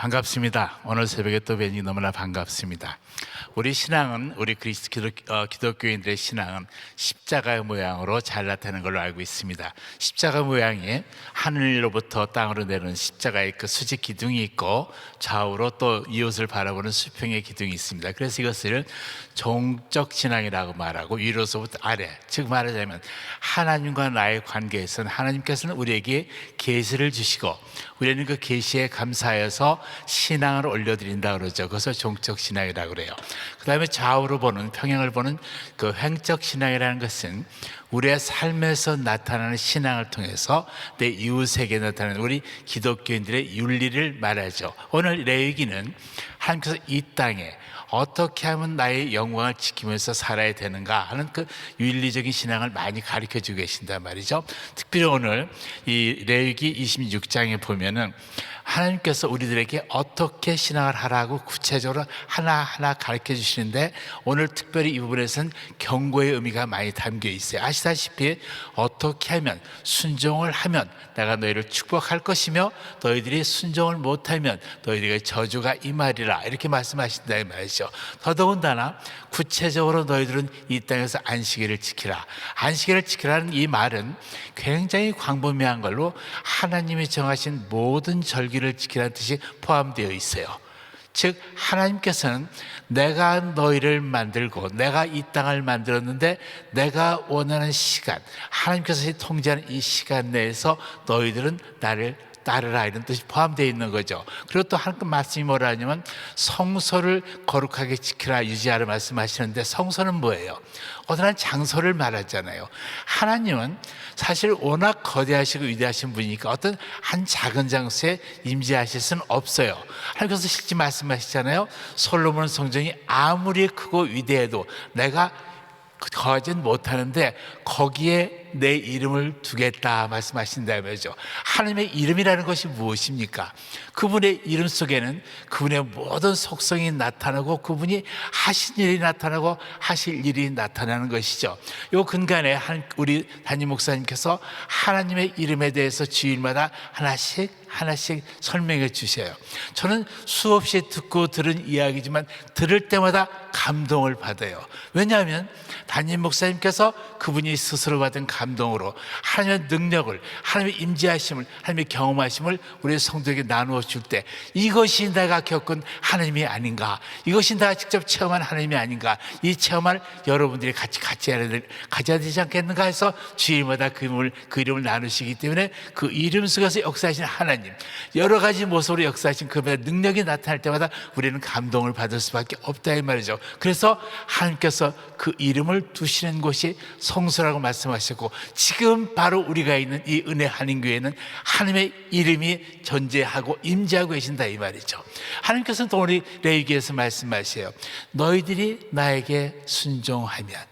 반갑습니다. 오늘 새벽에 또 뵈니 너무나 반갑습니다. 우리 신앙은 우리 그리스도 기독, 어, 기독교인들의 신앙은 십자가의 모양으로 잘 나타나는 걸로 알고 있습니다. 십자가 모양이 하늘로부터 땅으로 내려오는 십자가의 그 수직 기둥이 있고 좌우로 또 이웃을 바라보는 수평의 기둥이 있습니다. 그래서 이것을 종적 신앙이라고 말하고 위로서부터 아래, 즉 말하자면 하나님과 나의 관계에서는 하나님께서는 우리에게 계시를 주시고 우리는 그 계시에 감사해서 신앙을 올려드린다 그러죠. 그것을 종적 신앙이라고 그래요. 그 다음에 좌우로 보는 평행을 보는 그 횡적 신앙이라는 것은 우리의 삶에서 나타나는 신앙을 통해서 내 이웃에게 나타나는 우리 기독교인들의 윤리를 말하죠. 오늘 내 얘기는 하나님께서 이 땅에 어떻게 하면 나의 영광을 지키면서 살아야 되는가 하는 그 윤리적인 신앙을 많이 가르쳐 주고 계신단 말이죠. 특별히 오늘 이 레위기 26장에 보면은 하나님께서 우리들에게 어떻게 신앙을 하라고 구체적으로 하나하나 가르쳐 주시는데 오늘 특별히 이 부분에서는 경고의 의미가 많이 담겨 있어요. 아시다시피 어떻게 하면 순종을 하면 내가 너희를 축복할 것이며 너희들이 순종을 못하면 너희들에게 저주가 임하리라 이렇게 말씀하신다 이 말이죠. 더더군다나 구체적으로 너희들은 이 땅에서 안식일을 지키라. 안식일을 지키라는 이 말은 굉장히 광범위한 걸로 하나님이 정하신 모든 절기를 지키라는 뜻이 포함되어 있어요. 즉 하나님께서는 내가 너희를 만들고 내가 이 땅을 만들었는데 내가 원하는 시간 하나님께서 통제하는 이 시간 내에서 너희들은 나를 따르라 이런 뜻이 포함되어 있는 거죠. 그리고 또 하나님 말씀이 뭐라 하냐면 성소를 거룩하게 지키라 유지하라 말씀하시는데 성소는 뭐예요? 어떠한 장소를 말하잖아요. 하나님은 사실 워낙 거대하시고 위대하신 분이니까 어떤 한 작은 장소에 임재하실 수는 없어요. 하나님께서 실제 말씀하시잖아요. 솔로몬 성전이 아무리 크고 위대해도 내가 거하진 못하는데 거기에 내 이름을 두겠다 말씀하신다 말이죠. 하나님의 이름이라는 것이 무엇입니까? 그분의 이름 속에는 그분의 모든 속성이 나타나고 그분이 하신 일이 나타나고 하실 일이 나타나는 것이죠. 요 근간에 한 우리 담임 목사님께서 하나님의 이름에 대해서 주일마다 하나씩 하나씩 설명해 주셔요. 저는 수없이 듣고 들은 이야기지만 들을 때마다 감동을 받아요. 왜냐하면 담임 목사님께서 그분이 스스로 받은 감 동으로 하나님의 능력을 하나님의 임재하심을 하나님의 경험하심을 우리 성도에게 나누어 줄 때 이것이 내가 겪은 하나님이 아닌가 이것이 내가 직접 체험한 하나님이 아닌가 이 체험을 여러분들이 같이 같이 가져야 되지 않겠는가 해서 주일마다 그 이름을 그 이름을 나누시기 때문에 그 이름 속에서 역사하신 하나님 여러 가지 모습으로 역사하신 그분의 능력이 나타날 때마다 우리는 감동을 받을 수밖에 없다 이 말이죠. 그래서 하나님께서 그 이름을 두시는 곳이 성소라고 말씀하셨고 지금 바로 우리가 있는 이 은혜 한인교회는 하나님의 이름이 존재하고 임재하고 계신다 이 말이죠. 하나님께서는 또 우리 레위기에서 말씀하세요. 너희들이 나에게 순종하면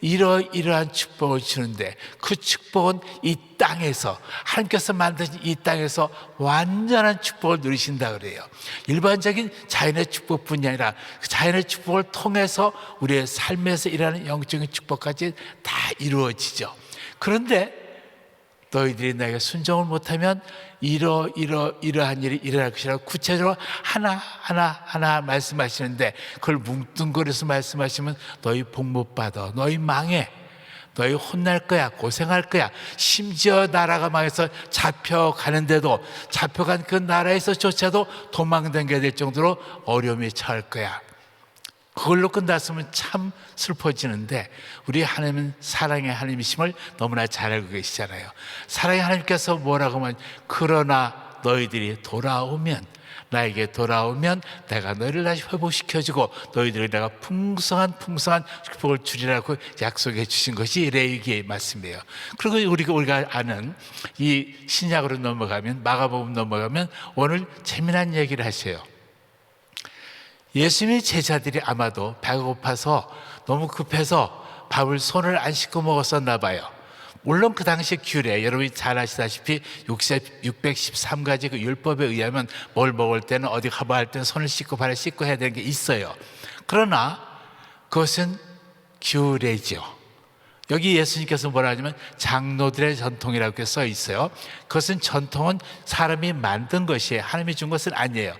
이러이러한 축복을 주는데 그 축복은 이 땅에서 하나님께서 만드신 이 땅에서 완전한 축복을 누리신다 그래요. 일반적인 자연의 축복뿐이 아니라 그 자연의 축복을 통해서 우리의 삶에서 일하는 영적인 축복까지 다 이루어지죠. 그런데 너희들이 나에게 순종을 못하면 이러 이러 이러한 일이 일어날 것이라고 구체적으로 하나 하나 하나 말씀하시는데 그걸 뭉뚱그려서 말씀하시면 너희 복 못 받아. 너희 망해. 너희 혼날 거야. 고생할 거야. 심지어 나라가 망해서 잡혀가는데도 잡혀간 그 나라에서조차도 도망당겨야 될 정도로 어려움에 처할 거야 그걸로 끝났으면 참 슬퍼지는데 우리 하나님은 사랑의 하나님이심을 너무나 잘 알고 계시잖아요. 사랑의 하나님께서 뭐라고 하면 그러나 너희들이 돌아오면 나에게 돌아오면 내가 너희를 다시 회복시켜주고 너희들이 내가 풍성한 풍성한 축복을 주리라고 약속해 주신 것이 레위기의 말씀이에요. 그리고 우리가 우리가 아는 이 신약으로 넘어가면 마가복음 넘어가면 오늘 재미난 얘기를 하세요. 예수님의 제자들이 아마도 배가 고파서 너무 급해서 밥을 손을 안 씻고 먹었었나 봐요. 물론 그 당시 규례, 여러분이 잘 아시다시피 613가지 그 율법에 의하면 뭘 먹을 때는 어디 가봐 할 때는 손을 씻고 발을 씻고 해야 되는 게 있어요. 그러나 그것은 규례죠. 여기 예수님께서 뭐라 하냐면 장로들의 전통이라고 써 있어요. 그것은 전통은 사람이 만든 것이에요. 하나님이 준 것은 아니에요.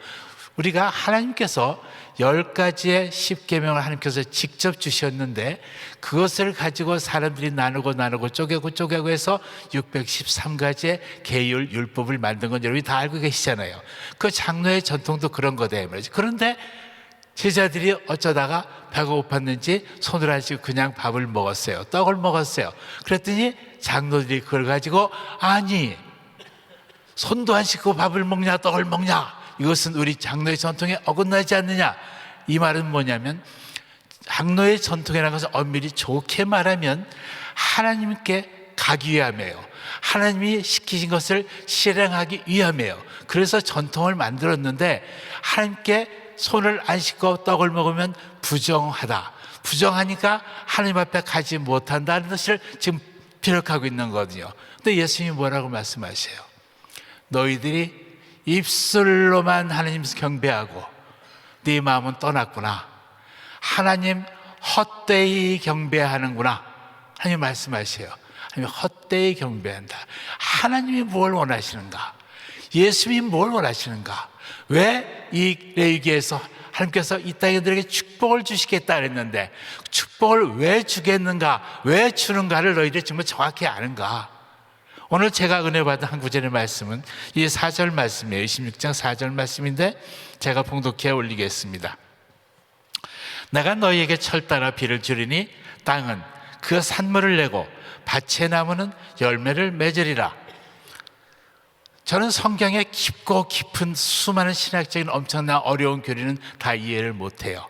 우리가 하나님께서 열 가지의 십계명을 하나님께서 직접 주셨는데 그것을 가지고 사람들이 나누고 나누고 쪼개고 쪼개고 해서 613가지의 계율 율법을 만든 건 여러분이 다 알고 계시잖아요. 그 장로의 전통도 그런 거다 이 말이죠. 그런데 제자들이 어쩌다가 배가 고팠는지 손을 안 씻고 그냥 밥을 먹었어요. 떡을 먹었어요. 그랬더니 장로들이 그걸 가지고 아니 손도 안 씻고 밥을 먹냐 떡을 먹냐 이것은 우리 장로의 전통에 어긋나지 않느냐 이 말은 뭐냐면 장로의 전통이라는 것을 엄밀히 좋게 말하면 하나님께 가기 위함이에요. 하나님이 시키신 것을 실행하기 위함이에요. 그래서 전통을 만들었는데 하나님께 손을 안 씻고 떡을 먹으면 부정하다. 부정하니까 하나님 앞에 가지 못한다는 것을 지금 비력하고 있는 거거든요. 근데 예수님이 뭐라고 말씀하세요? 너희들이 입술로만 하나님 경배하고 네 마음은 떠났구나. 하나님 헛되이 경배하는구나. 하나님 말씀하세요. 하나님 헛되이 경배한다. 하나님이 뭘 원하시는가? 예수님이 뭘 원하시는가? 왜 이 레위기에서 하나님께서 이 땅에들에게 축복을 주시겠다 그랬는데 축복을 왜 주겠는가? 왜 주는가를 너희들이 정말 정확히 아는가? 오늘 제가 은혜 받은 한 구절의 말씀은 이 4절 말씀이에요. 26장 4절 말씀인데 제가 봉독해 올리겠습니다. 내가 너희에게 철 따라 비를 주리니 땅은 그 산물을 내고 밭의 나무는 열매를 맺으리라. 저는 성경의 깊고 깊은 수많은 신학적인 엄청난 어려운 교리는 다 이해를 못해요.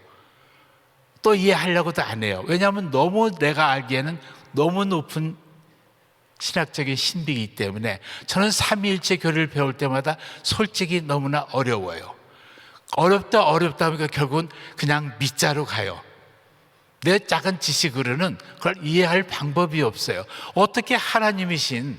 또 이해하려고도 안 해요. 왜냐하면 너무 내가 알기에는 너무 높은 신학적인 신비이기 때문에 저는 삼위일체 교리를 배울 때마다 솔직히 너무나 어려워요. 어렵다 어렵다 하니까 결국은 그냥 밑자로 가요. 내 작은 지식으로는 그걸 이해할 방법이 없어요. 어떻게 하나님이신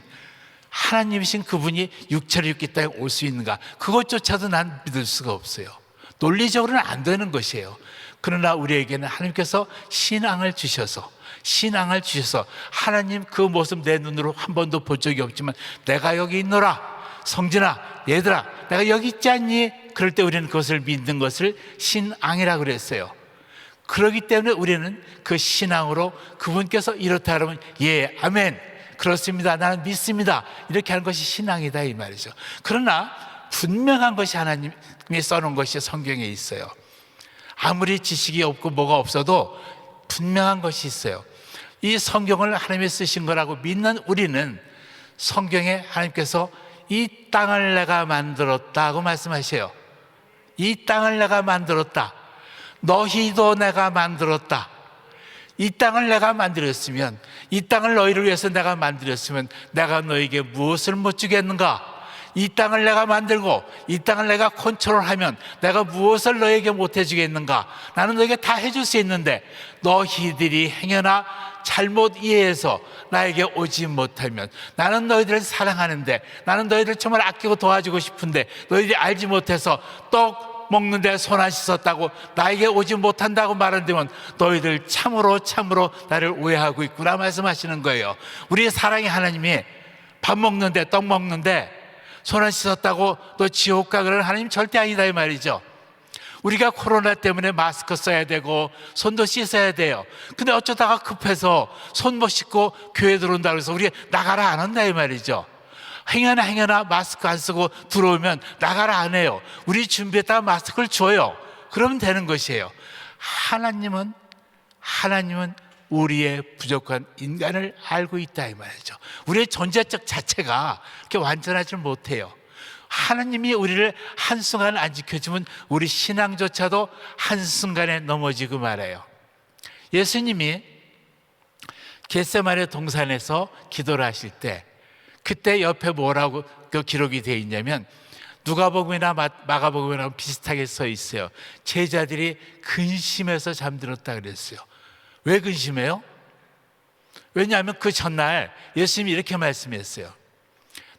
하나님이신 그분이 육체를 입기 땅에 올 수 있는가? 그것조차도 난 믿을 수가 없어요. 논리적으로는 안 되는 것이에요. 그러나 우리에게는 하나님께서 신앙을 주셔서 신앙을 주셔서 하나님 그 모습 내 눈으로 한 번도 본 적이 없지만 내가 여기 있노라 성진아 얘들아 내가 여기 있지 않니? 그럴 때 우리는 그것을 믿는 것을 신앙이라 그랬어요. 그러기 때문에 우리는 그 신앙으로 그분께서 이렇다 그러면 예 아멘 그렇습니다 나는 믿습니다 이렇게 하는 것이 신앙이다 이 말이죠. 그러나 분명한 것이 하나님이 써놓은 것이 성경에 있어요. 아무리 지식이 없고 뭐가 없어도 분명한 것이 있어요. 이 성경을 하나님이 쓰신 거라고 믿는 우리는 성경에 하나님께서 이 땅을 내가 만들었다고 말씀하세요. 이 땅을 내가 만들었다. 너희도 내가 만들었다. 이 땅을 내가 만들었으면, 이 땅을 너희를 위해서 내가 만들었으면, 내가 너에게 무엇을 못 주겠는가? 이 땅을 내가 만들고, 이 땅을 내가 컨트롤하면, 내가 무엇을 너에게 못 해주겠는가? 나는 너에게 다 해줄 수 있는데, 너희들이 행여나 잘못 이해해서 나에게 오지 못하면 나는 너희들을 사랑하는데 나는 너희들 정말 아끼고 도와주고 싶은데 너희들이 알지 못해서 떡 먹는데 손 안 씻었다고 나에게 오지 못한다고 말한다면 너희들 참으로 참으로 나를 오해하고 있구나 말씀하시는 거예요. 우리의 사랑의 하나님이 밥 먹는데 떡 먹는데 손안 씻었다고 너 지옥 가 그러는 하나님 절대 아니다 이 말이죠. 우리가 코로나 때문에 마스크 써야 되고 손도 씻어야 돼요. 근데 어쩌다가 급해서 손 못 씻고 교회 들어온다 그래서 우리 나가라 안 한다 이 말이죠. 행여나 행여나 마스크 안 쓰고 들어오면 나가라 안 해요. 우리 준비했다가 마스크를 줘요. 그러면 되는 것이에요. 하나님은 하나님은 우리의 부족한 인간을 알고 있다 이 말이죠. 우리의 존재적 자체가 그렇게 완전하지 못해요. 하나님이 우리를 한순간 안 지켜주면 우리 신앙조차도 한순간에 넘어지고 말아요. 예수님이 겟세마네 동산에서 기도를 하실 때 그때 옆에 뭐라고 그 기록이 되어 있냐면 누가복음이나 마가복음이나 비슷하게 써 있어요. 제자들이 근심해서 잠들었다 그랬어요. 왜 근심해요? 왜냐하면 그 전날 예수님이 이렇게 말씀했어요.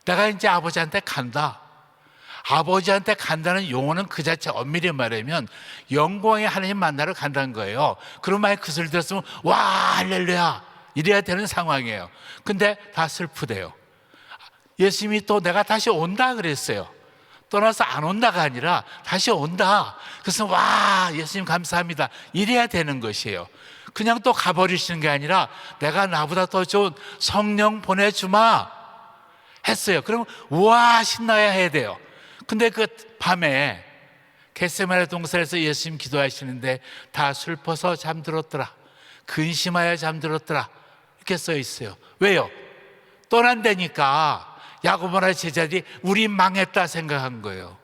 내가 이제 아버지한테 간다. 아버지한테 간다는 용어는 그 자체 엄밀히 말하면 영광의 하나님 만나러 간다는 거예요. 그런 말에 그 소리 들었으면 와 할렐루야 이래야 되는 상황이에요. 근데 다 슬프대요. 예수님이 또 내가 다시 온다 그랬어요. 떠나서 안 온다가 아니라 다시 온다. 그래서 와, 예수님 감사합니다. 이래야 되는 것이에요. 그냥 또 가버리시는 게 아니라 내가 나보다 더 좋은 성령 보내주마 했어요. 그럼 우와, 신나야 해야 돼요. 근데 그 밤에 겟세마네 동산에서 예수님 기도하시는데 다 슬퍼서 잠들었더라. 근심하여 잠들었더라. 이렇게 써 있어요. 왜요? 떠난다니까 야고보나 제자들이 우리 망했다 생각한 거예요.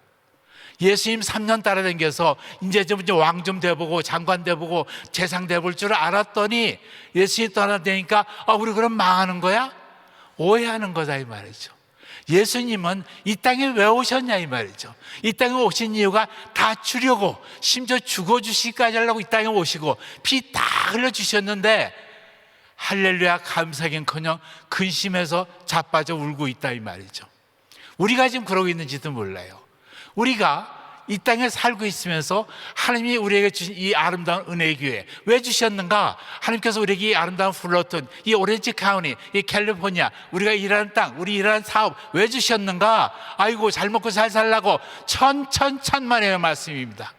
예수님 3년 따라다녀서 이제 좀 왕 좀 돼보고 장관 돼보고 재상 돼볼 줄 알았더니 예수님 떠나다니까 아 우리 그럼 망하는 거야? 오해하는 거다 이 말이죠. 예수님은 이 땅에 왜 오셨냐 이 말이죠. 이 땅에 오신 이유가 다 주려고 심지어 죽어 주시기까지 하려고 이 땅에 오시고 피 다 흘려 주셨는데 할렐루야 감사긴커녕 근심해서 자빠져 울고 있다 이 말이죠. 우리가 지금 그러고 있는지도 몰라요. 우리가 이 땅에 살고 있으면서 하나님이 우리에게 주신 이 아름다운 은혜의 교회 왜 주셨는가? 하나님께서 우리에게 이 아름다운 플로튼, 이 오렌지 카운티, 이 캘리포니아, 우리가 일하는 땅, 우리 일하는 사업 왜 주셨는가? 아이고 잘 먹고 잘 살라고 천천천만의 말씀입니다.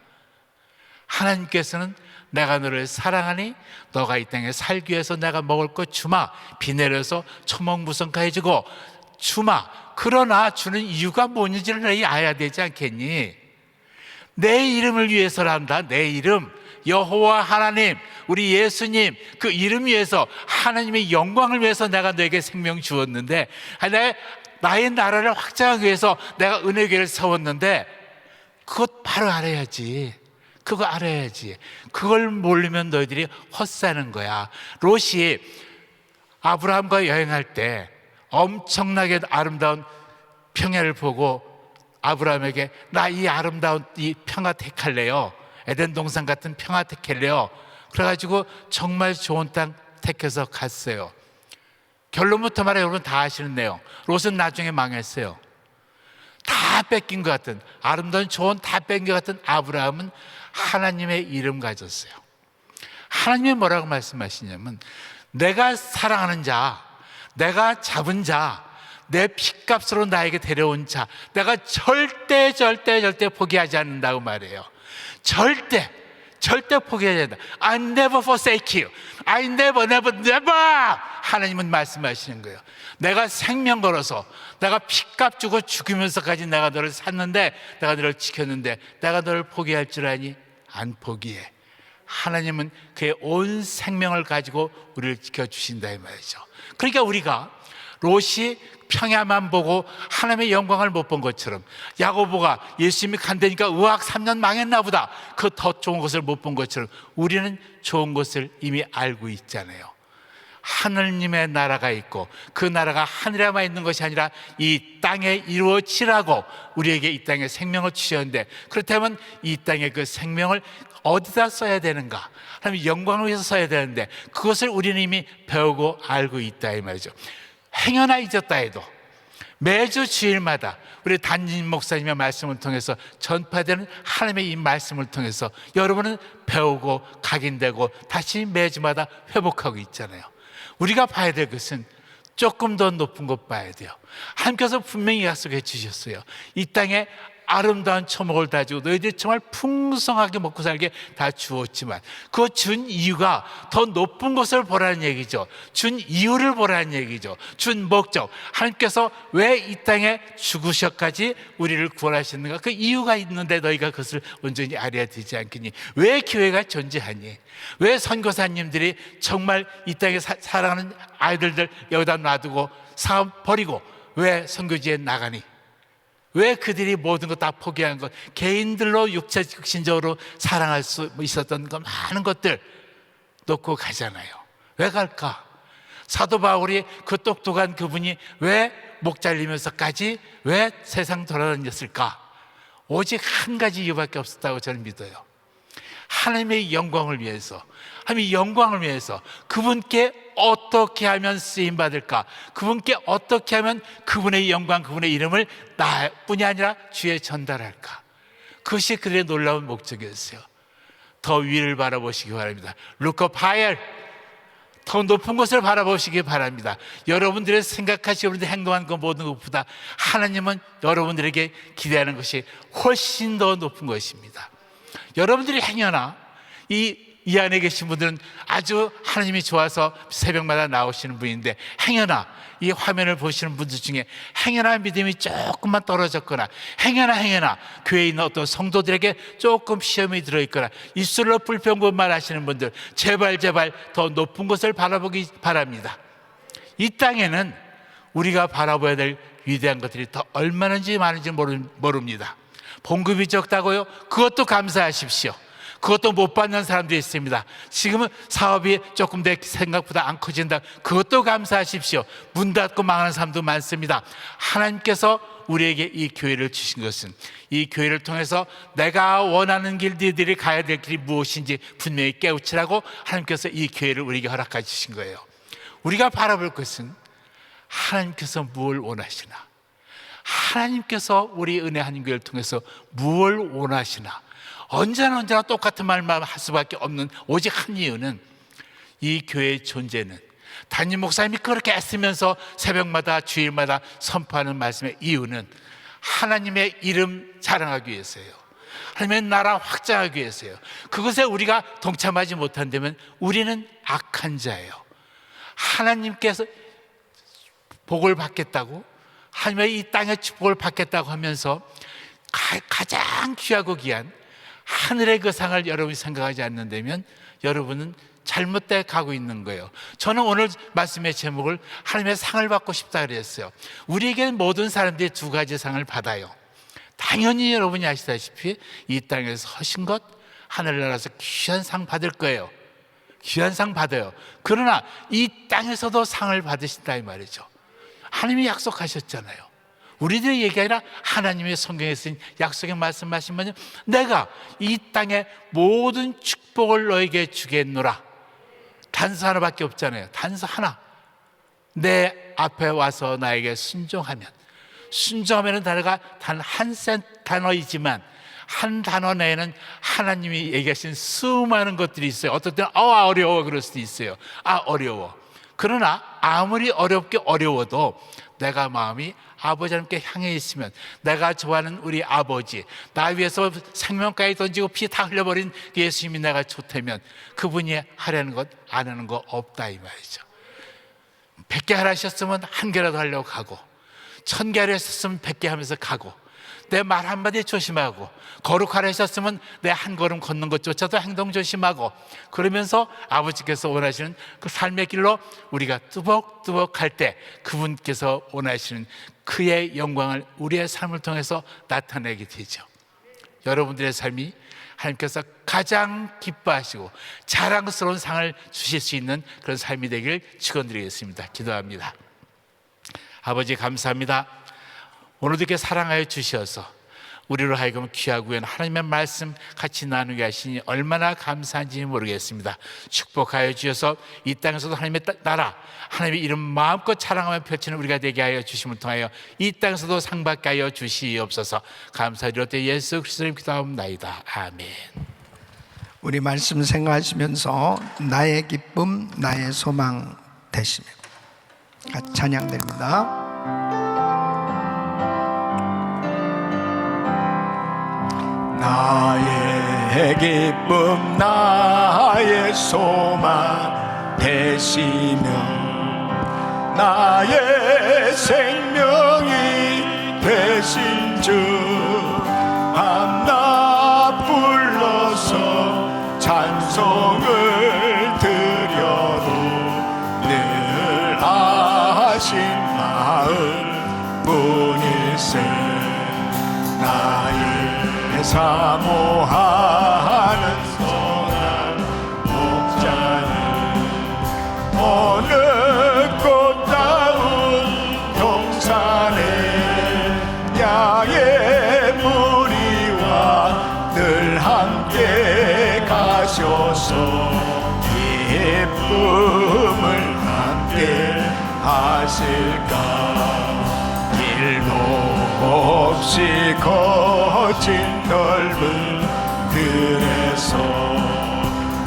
하나님께서는 내가 너를 사랑하니 너가 이 땅에 살기 위해서 내가 먹을 것 주마 비 내려서 초목무성가 해주고 주마 그러나 주는 이유가 뭔지를 알아야 되지 않겠니? 내 이름을 위해서란다 내 이름 여호와 하나님 우리 예수님 그 이름 위해서 하나님의 영광을 위해서 내가 너에게 생명 주었는데 내 나의 나라를 확장하기 위해서 내가 은혜교를 세웠는데 그것 바로 알아야지 그거 알아야지. 그걸 모르면 너희들이 헛사는 거야. 롯이 아브라함과 여행할 때 엄청나게 아름다운 평야를 보고 아브라함에게 나 이 아름다운 이 평화 택할래요. 에덴 동산 같은 평화 택할래요. 그래가지고 정말 좋은 땅 택해서 갔어요. 결론부터 말해 여러분 다 아시는 내용. 롯은 나중에 망했어요. 다 뺏긴 것 같은 아름다운 좋은 다 뺏긴 것 같은 아브라함은 하나님의 이름 가졌어요. 하나님이 뭐라고 말씀하시냐면 내가 사랑하는 자, 내가 잡은 자, 내 핏값으로 나에게 데려온 자, 내가 절대 절대 절대 포기하지 않는다고 말해요. 절대 절대 포기하지 않는다. I never forsake you. I never never never 하나님은 말씀하시는 거예요. 내가 생명 걸어서 내가 핏값 주고 죽으면서까지 내가 너를 샀는데 내가 너를 지켰는데 내가 너를 포기할 줄 아니? 안 포기해. 하나님은 그의 온 생명을 가지고 우리를 지켜주신다 이 말이죠. 그러니까 우리가 롯이 평야만 보고 하나님의 영광을 못 본 것처럼 야고보가 예수님이 간다니까 의학 3년 망했나 보다 그 더 좋은 것을 못 본 것처럼 우리는 좋은 것을 이미 알고 있잖아요. 하느님의 나라가 있고 그 나라가 하늘에만 있는 것이 아니라 이 땅에 이루어지라고 우리에게 이 땅에 생명을 주셨는데 그렇다면 이 땅에 그 생명을 어디다 써야 되는가? 하나님 영광을 위해서 써야 되는데 그것을 우리는 이미 배우고 알고 있다 이 말이죠. 행여나 잊었다 해도 매주 주일마다 우리 단임 목사님의 말씀을 통해서 전파되는 하나님의 이 말씀을 통해서 여러분은 배우고 각인되고 다시 매주마다 회복하고 있잖아요. 우리가 봐야 될 것은 조금 더 높은 것 봐야 돼요. 하나님께서 분명히 약속해 주셨어요. 이 땅에 아름다운 초목을 다지고 너희들이 정말 풍성하게 먹고 살게 다 주었지만 그준 이유가 더 높은 것을 보라는 얘기죠. 준 이유를 보라는 얘기죠. 준 목적. 하나님께서 왜 이 땅에 죽으셔까지 우리를 구원하시는가? 그 이유가 있는데 너희가 그것을 온전히 알아야 되지 않겠니? 왜 교회가 존재하니? 왜 선교사님들이 정말 이 땅에 사, 사랑하는 아이들들 여기다 놔두고 사업 버리고 왜 선교지에 나가니? 왜 그들이 모든 것 다 포기한 것, 개인들로 육체 육신적으로 사랑할 수 있었던 그 많은 것들 놓고 가잖아요. 왜 갈까? 사도 바울이 그 똑똑한 그분이 왜 목 잘리면서까지 왜 세상 돌아다녔을까? 오직 한 가지 이유밖에 없었다고 저는 믿어요. 하나님의 영광을 위해서, 하나님의 영광을 위해서 그분께 어떻게 하면 쓰임 받을까? 그분께 어떻게 하면 그분의 영광, 그분의 이름을 나뿐이 아니라 주에 전달할까? 그것이 그들의 놀라운 목적이었어요. 더 위를 바라보시기 바랍니다. Up higher. 더 높은 곳을 바라보시기 바랍니다. 여러분들의 생각하시고 행동한 것 모든 것보다 하나님은 여러분들에게 기대하는 것이 훨씬 더 높은 것입니다. 여러분들이 행여나 이, 이 안에 계신 분들은 아주 하나님이 좋아서 새벽마다 나오시는 분인데 행여나 이 화면을 보시는 분들 중에 행여나 믿음이 조금만 떨어졌거나 행여나 행여나 교회에 있는 어떤 성도들에게 조금 시험이 들어있거나 입술로 불평분만 하시는 분들 제발 제발 더 높은 곳을 바라보기 바랍니다. 이 땅에는 우리가 바라봐야 될 위대한 것들이 더 얼마나인지 많은지 모릅니다 봉급이 적다고요? 그것도 감사하십시오 그것도 못 받는 사람도 있습니다. 지금은 사업이 조금 내 생각보다 안 커진다. 그것도 감사하십시오. 문 닫고 망하는 사람도 많습니다. 하나님께서 우리에게 이 교회를 주신 것은 이 교회를 통해서 내가 원하는 길, 너희들이 가야 될 길이 무엇인지 분명히 깨우치라고 하나님께서 이 교회를 우리에게 허락해 주신 거예요. 우리가 바라볼 것은 하나님께서 무엇을 원하시나? 하나님께서 우리 은혜 하나님 교회를 통해서 무엇을 원하시나? 언제나 언제나 똑같은 말만 할 수밖에 없는 오직 한 이유는 이 교회의 존재는 담임 목사님이 그렇게 애쓰면서 새벽마다 주일마다 선포하는 말씀의 이유는 하나님의 이름 자랑하기 위해서예요. 하나님의 나라 확장하기 위해서예요. 그것에 우리가 동참하지 못한다면 우리는 악한 자예요. 하나님께서 복을 받겠다고 하나님의 이 땅의 축복을 받겠다고 하면서 가, 가장 귀하고 귀한 하늘의 그 상을 여러분이 생각하지 않는다면 여러분은 잘못돼 가고 있는 거예요. 저는 오늘 말씀의 제목을 하나님의 상을 받고 싶다 그랬어요. 우리에게는 모든 사람들이 두 가지 상을 받아요. 당연히 여러분이 아시다시피 이 땅에서 하신 것 하늘나라에서 귀한 상 받을 거예요. 귀한 상 받아요. 그러나 이 땅에서도 상을 받으신다 이 말이죠. 하나님이 약속하셨잖아요. 우리들의 얘기가 아니라 하나님의 성경에 쓰인 약속의 말씀하시면 내가 이 땅의 모든 축복을 너에게 주겠노라. 단서 하나밖에 없잖아요. 단서 하나. 내 앞에 와서 나에게 순종하면 순종하면 단어가 단 한 단어이지만 한 단어 내에는 하나님이 얘기하신 수많은 것들이 있어요. 어떨 때는 어 어려워 그럴 수도 있어요. 아 어려워. 그러나 아무리 어렵게 어려워도 내가 마음이 아버지 하나님께 향해 있으면 내가 좋아하는 우리 아버지 나 위해서 생명까지 던지고 피 다 흘려버린 예수님이 내가 좋다면 그분이 하려는 것 안 하는 거 없다 이 말이죠. 100개 하라셨으면 한 개라도 하려고 가고 천 개 하셨으면 100개 하면서 가고 내 말 한마디 조심하고 거룩하라 하셨으면 내 한 걸음 걷는 것조차도 행동 조심하고 그러면서 아버지께서 원하시는 그 삶의 길로 우리가 뚜벅뚜벅 할때 그분께서 원하시는 그의 영광을 우리의 삶을 통해서 나타내게 되죠 여러분들의 삶이 하나님께서 가장 기뻐하시고 자랑스러운 상을 주실 수 있는 그런 삶이 되길 축원드리겠습니다. 기도합니다. 아버지 감사합니다. 오늘도 이렇게 사랑하여 주셔서 우리로 하여금 귀하고 연 하나님의 말씀 같이 나누게 하시니 얼마나 감사한지 모르겠습니다. 축복하여 주셔서 이 땅에서도 하나님의 나라, 하나님의 이름 마음껏 자랑하며 펼치는 우리가 되게 하여 주심을 통하여 이 땅에서도 상받게 하여 주시옵소서. 감사드렸되 예수 그리스도님 기도하옵나이다. 아멘. 우리 말씀 생각하시면서 나의 기쁨, 나의 소망 되시며 같이 찬양됩니다. 나의 기쁨 나의 소망 되시며 나의 생명이 되신 주 밤낮 불러서 찬송을 드려도 늘 하신 마음 뿐일세 사모하 없이 거친 넓은 들에서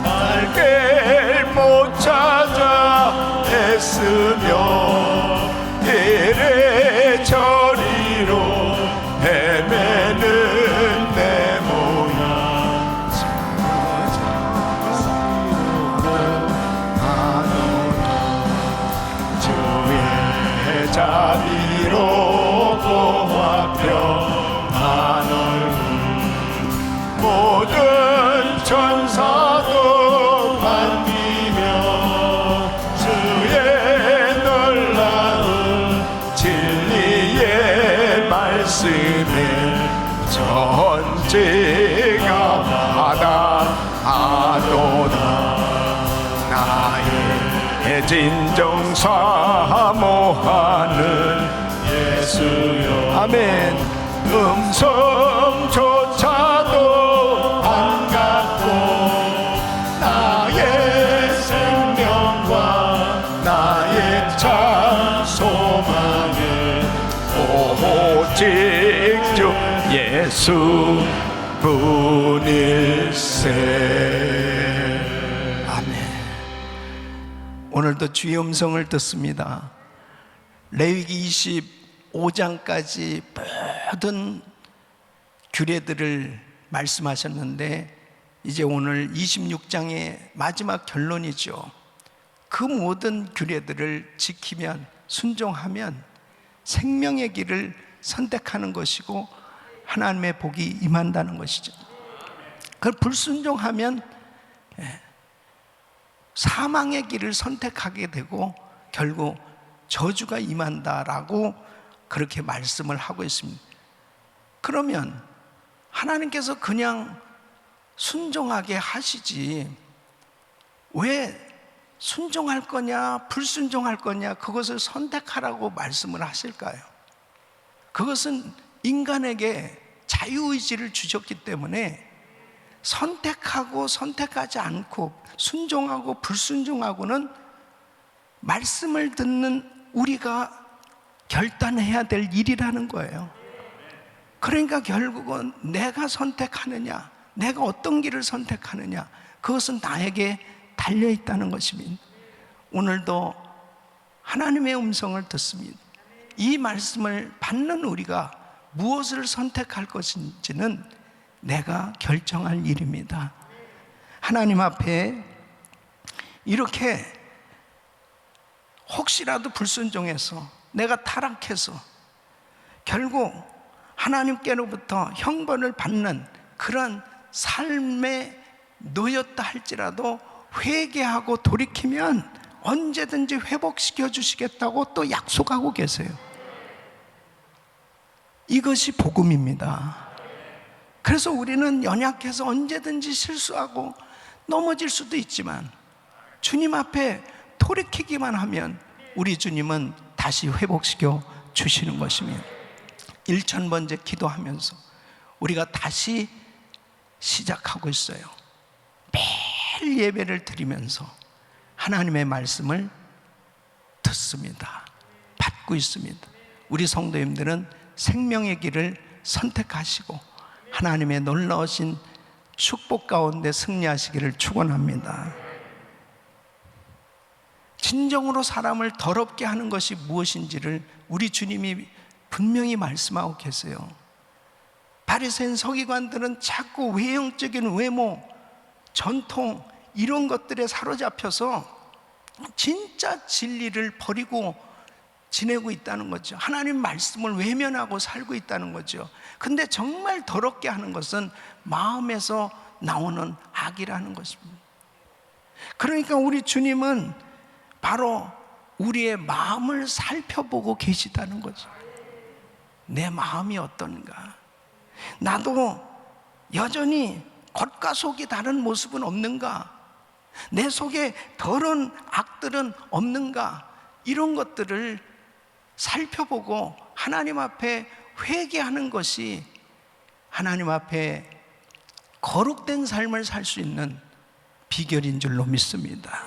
날길 못 찾아 애쓰며 진정 사모하는 예수여. 아멘. 음성조차도 반갑고 나의 생명과 나의 참 소망은 오직 주 예수 뿐일세 오늘도 주의 음성을 듣습니다. 레위기 25장까지 모든 규례들을 말씀하셨는데 이제 오늘 26장의 마지막 결론이죠. 그 모든 규례들을 지키면 순종하면 생명의 길을 선택하는 것이고 하나님의 복이 임한다는 것이죠. 그걸 불순종하면 사망의 길을 선택하게 되고 결국 저주가 임한다라고 그렇게 말씀을 하고 있습니다. 그러면 하나님께서 그냥 순종하게 하시지 왜 순종할 거냐 불순종할 거냐 그것을 선택하라고 말씀을 하실까요? 그것은 인간에게 자유의지를 주셨기 때문에 선택하고 선택하지 않고 순종하고 불순종하고는 말씀을 듣는 우리가 결단해야 될 일이라는 거예요. 그러니까 결국은 내가 선택하느냐, 내가 어떤 길을 선택하느냐, 그것은 나에게 달려 있다는 것입니다. 오늘도 하나님의 음성을 듣습니다. 이 말씀을 받는 우리가 무엇을 선택할 것인지는 내가 결정할 일입니다. 하나님 앞에 이렇게 혹시라도 불순종해서 내가 타락해서 결국 하나님께로부터 형벌을 받는 그런 삶에 놓였다 할지라도 회개하고 돌이키면 언제든지 회복시켜 주시겠다고 또 약속하고 계세요. 이것이 복음입니다. 그래서 우리는 연약해서 언제든지 실수하고 넘어질 수도 있지만 주님 앞에 돌이키기만 하면 우리 주님은 다시 회복시켜 주시는 것입니다. 1천 번째 기도하면서 우리가 다시 시작하고 있어요. 매일 예배를 드리면서 하나님의 말씀을 듣습니다. 받고 있습니다. 우리 성도님들은 생명의 길을 선택하시고 하나님의 놀라우신 축복 가운데 승리하시기를 축원합니다. 진정으로 사람을 더럽게 하는 것이 무엇인지를 우리 주님이 분명히 말씀하고 계세요. 바리새인 서기관들은 자꾸 외형적인 외모, 전통 이런 것들에 사로잡혀서 진짜 진리를 버리고 지내고 있다는 거죠. 하나님 말씀을 외면하고 살고 있다는 거죠. 근데 정말 더럽게 하는 것은 마음에서 나오는 악이라는 것입니다. 그러니까 우리 주님은 바로 우리의 마음을 살펴보고 계시다는 거죠. 내 마음이 어떤가? 나도 여전히 겉과 속이 다른 모습은 없는가? 내 속에 더러운 악들은 없는가? 이런 것들을 살펴보고 하나님 앞에 회개하는 것이 하나님 앞에 거룩된 삶을 살 수 있는 비결인 줄로 믿습니다.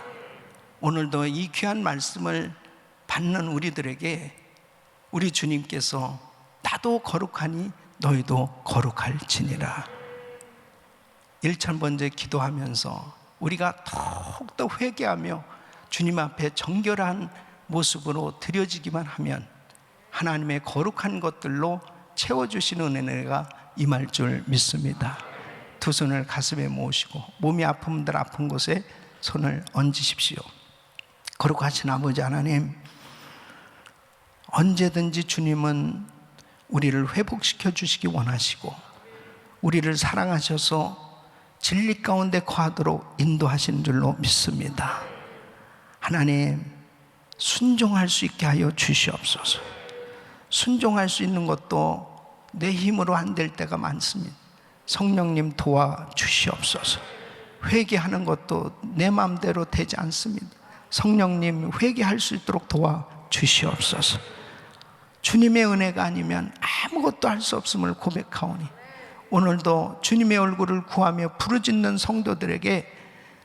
오늘도 이 귀한 말씀을 받는 우리들에게 우리 주님께서 나도 거룩하니 너희도 거룩할지니라. 일천 번째 기도하면서 우리가 더욱더 회개하며 주님 앞에 정결한 모습으로 드려지기만 하면 하나님의 거룩한 것들로 채워주시는 은혜가 임할 줄 믿습니다. 두 손을 가슴에 모으시고 몸이 아픈 분들 아픈 곳에 손을 얹으십시오. 거룩하신 아버지 하나님, 언제든지 주님은 우리를 회복시켜 주시기 원하시고 우리를 사랑하셔서 진리 가운데 거하도록 인도하시는 줄로 믿습니다. 하나님, 순종할 수 있게 하여 주시옵소서. 순종할 수 있는 것도 내 힘으로 안 될 때가 많습니다. 성령님 도와 주시옵소서. 회개하는 것도 내 마음대로 되지 않습니다. 성령님 회개할 수 있도록 도와 주시옵소서. 주님의 은혜가 아니면 아무것도 할 수 없음을 고백하오니 오늘도 주님의 얼굴을 구하며 부르짖는 성도들에게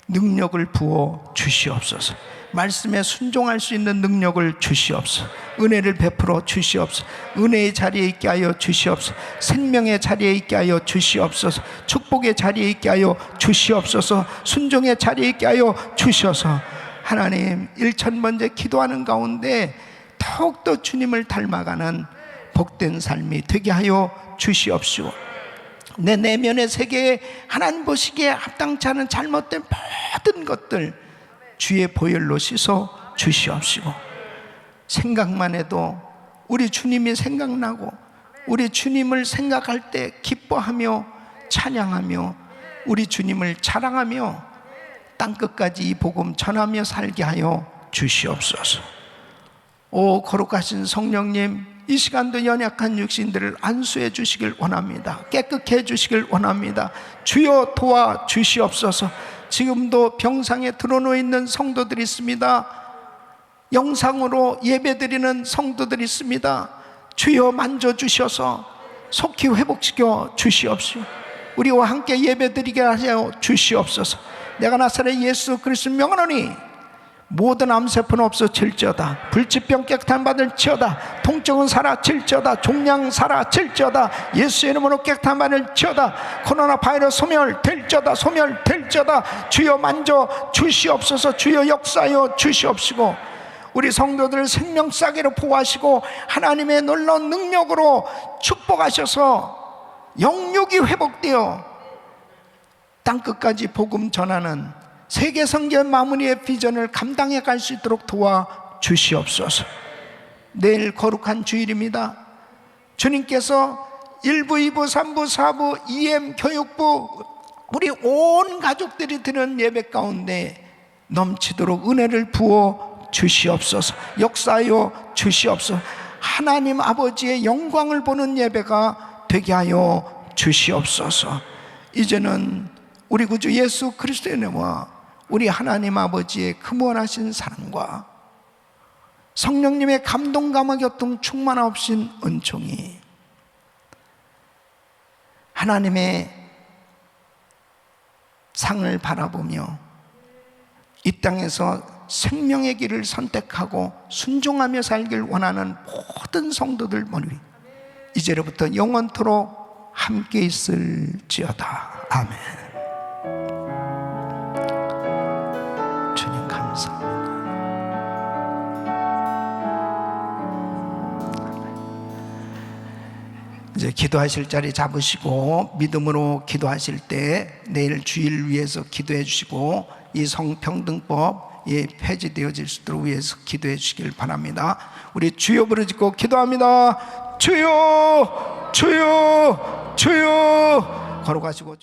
능력을 부어 주시옵소서. 말씀에 순종할 수 있는 능력을 주시옵소서. 은혜를 베풀어 주시옵소서. 은혜의 자리에 있게 하여 주시옵소서. 생명의 자리에 있게 하여 주시옵소서. 축복의 자리에 있게 하여 주시옵소서. 순종의 자리에 있게 하여 주셔서 하나님 일천 번째 기도하는 가운데 더욱더 주님을 닮아가는 복된 삶이 되게 하여 주시옵시오. 내 내면의 세계에 하나님 보시기에 합당치 않은 잘못된 모든 것들 주의 보혈로 씻어 주시옵시고 생각만 해도 우리 주님이 생각나고 우리 주님을 생각할 때 기뻐하며 찬양하며 우리 주님을 자랑하며 땅 끝까지 이 복음 전하며 살게 하여 주시옵소서. 오 거룩하신 성령님 이 시간도 연약한 육신들을 안수해 주시길 원합니다. 깨끗게 해 주시길 원합니다. 주여 도와 주시옵소서 지금도 병상에 드러누워 있는 성도들이 있습니다. 영상으로 예배드리는 성도들이 있습니다. 주여 만져 주셔서 속히 회복시켜 주시옵시오. 우리와 함께 예배드리게 하여 주시옵소서. 내가 나사렛 예수 그리스도 명하노니 모든 암세포는 없어질지어다. 불치병 깨끗한 받을지어다. 통증은 사라질지어다. 종양 사라질지어다. 예수 이름으로 깨끗한 받을지어다. 코로나 바이러스 소멸될지어다. 소멸될지어다. 주여 만져 주시옵소서. 주여 역사하여 주시옵시고. 우리 성도들을 생명 싸게로 보호하시고 하나님의 놀라운 능력으로 축복하셔서 영육이 회복되어 땅끝까지 복음 전하는 세계 성전 마무리의 비전을 감당해 갈 수 있도록 도와 주시옵소서. 내일 거룩한 주일입니다. 주님께서 1부, 2부, 3부, 4부, EM 교육부 우리 온 가족들이 드는 예배 가운데 넘치도록 은혜를 부어 주시옵소서. 역사하여 주시옵소서. 하나님 아버지의 영광을 보는 예배가 되게 하여 주시옵소서. 이제는 우리 구주 예수 그리스도의 은혜와 우리 하나님 아버지의 크무원하신 사랑과 성령님의 감동 감화 교통 충만하신 은총이 하나님의 상을 바라보며 이 땅에서 생명의 길을 선택하고 순종하며 살길 원하는 모든 성도들 머리 이제로부터 영원토록 함께 있을지어다 아멘. 이제 기도하실 자리 잡으시고 믿음으로 기도하실 때 내일 주일 위해서 기도해 주시고 이 성평등법 이 폐지되어질 수 있도록 위해서 기도해 주시길 바랍니다. 우리 주여 부르짖고 기도합니다. 주여, 주여, 주여. 걸어가시고.